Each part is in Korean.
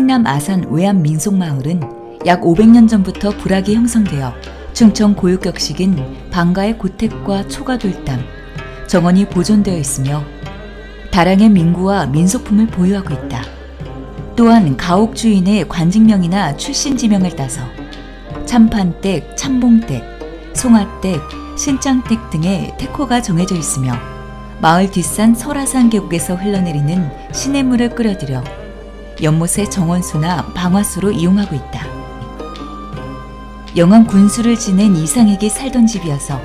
충남 아산 외암 민속마을은 약 500년 전부터 불악이 형성되어 충청 고유격식인 방가의 고택과 초가돌담, 정원이 보존되어 있으며 다량의 민구와 민속품을 보유하고 있다. 또한 가옥 주인의 관직명이나 출신 지명을 따서 참판댁, 참봉댁, 송화댁, 신장댁 등의 태코가 정해져 있으며 마을 뒷산 설화산 계곡에서 흘러내리는 시냇물을 끓여들여 연못의 정원수나 방화수로 이용하고 있다. 영암 군수를 지낸 이상익이 살던 집이어서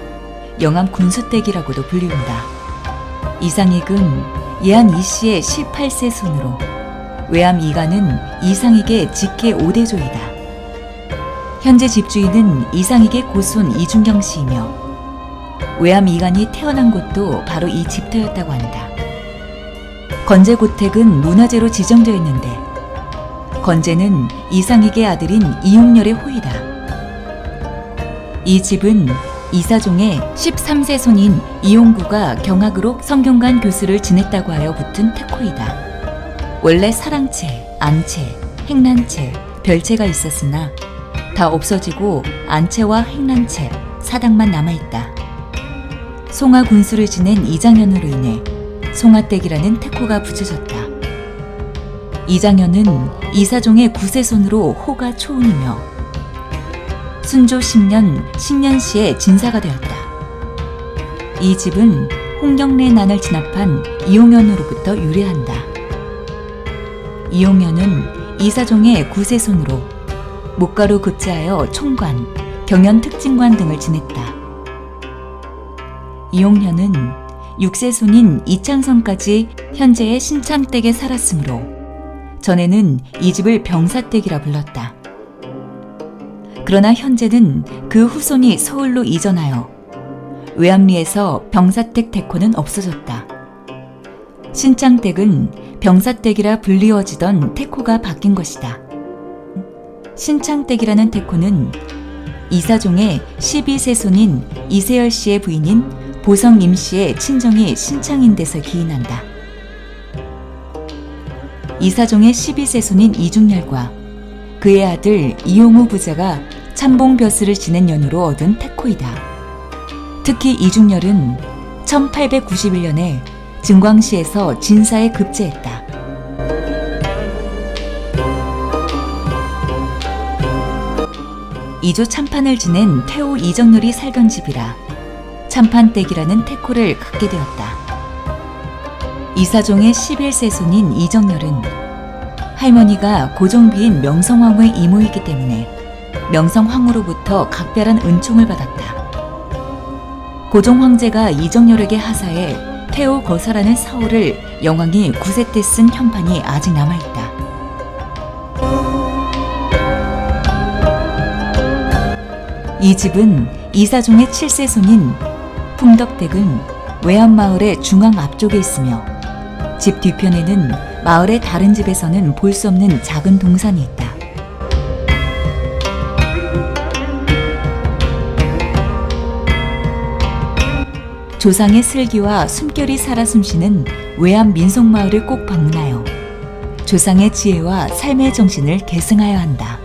영암 군수댁이라고도 불리운다. 이상익은 예한 이씨의 18세 손으로 외암 이가는 이상익의 직계 5대조이다. 현재 집주인은 이상익의 고손 이준경 씨이며 외암 이간이 태어난 곳도 바로 이 집터였다고 한다. 건재 고택은 문화재로 지정되어 있는데 건재는 이상익의 아들인 이용렬의 호이다. 이 집은 이사종의 13세 손인 이용구가 경학으로 성균관 교수를 지냈다고 하여 붙은 태코이다. 원래 사랑채, 안채, 행란채, 별채가 있었으나 다 없어지고 안채와 행란채, 사당만 남아있다. 송하 군수를 지낸 이장현으로 인해 송하댁이라는 태코가 붙여졌다. 이장현은 이사종의 구세손으로 호가 초운이며 순조 10년 신년시의 진사가 되었다. 이 집은 홍경래 난을 진압한 이용현으로부터 유래한다. 이용현은 이사종의 구세손으로 목가루 급제하여 총관, 경연 특진관 등을 지냈다. 이용현은 6세 손인 이창성까지 현재의 신창댁에 살았으므로 전에는 이 집을 병사댁이라 불렀다. 그러나 현재는 그 후손이 서울로 이전하여 외암리에서 병사댁 대코는 없어졌다. 신창댁은 병사댁이라 불리워지던 태코가 바뀐 것이다. 신창댁이라는 태코는 이사종의 12세 손인 이세열 씨의 부인인 보성 임 씨의 친정이 신창인 데서 기인한다. 이사종의 12세 손인 이중렬과 그의 아들 이용우 부자가 참봉벼슬을 지낸 연으로 얻은 태코이다. 특히 이중렬은 1891년에 증광시에서 진사에 급제했다. 이조 참판을 지낸 태호 이정렬이 살던 집이라 참판댁이라는 태코를 갖게 되었다. 이사종의 11세 손인 이정렬은 할머니가 고종비인 명성황후의 이모이기 때문에 명성황후로부터 각별한 은총을 받았다. 고종 황제가 이정렬에게 하사해 태호 거사라는 사호를 영왕이 구세 때 쓴 현판이 아직 남아있다. 이 집은 이사종의 7세 손인 풍덕댁은 외암마을의 중앙 앞쪽에 있으며 집 뒤편에는 마을의 다른 집에서는 볼 수 없는 작은 동산이 있다. 조상의 슬기와 숨결이 살아 숨쉬는 외암 민속마을을 꼭 방문하여 조상의 지혜와 삶의 정신을 계승하여 한다.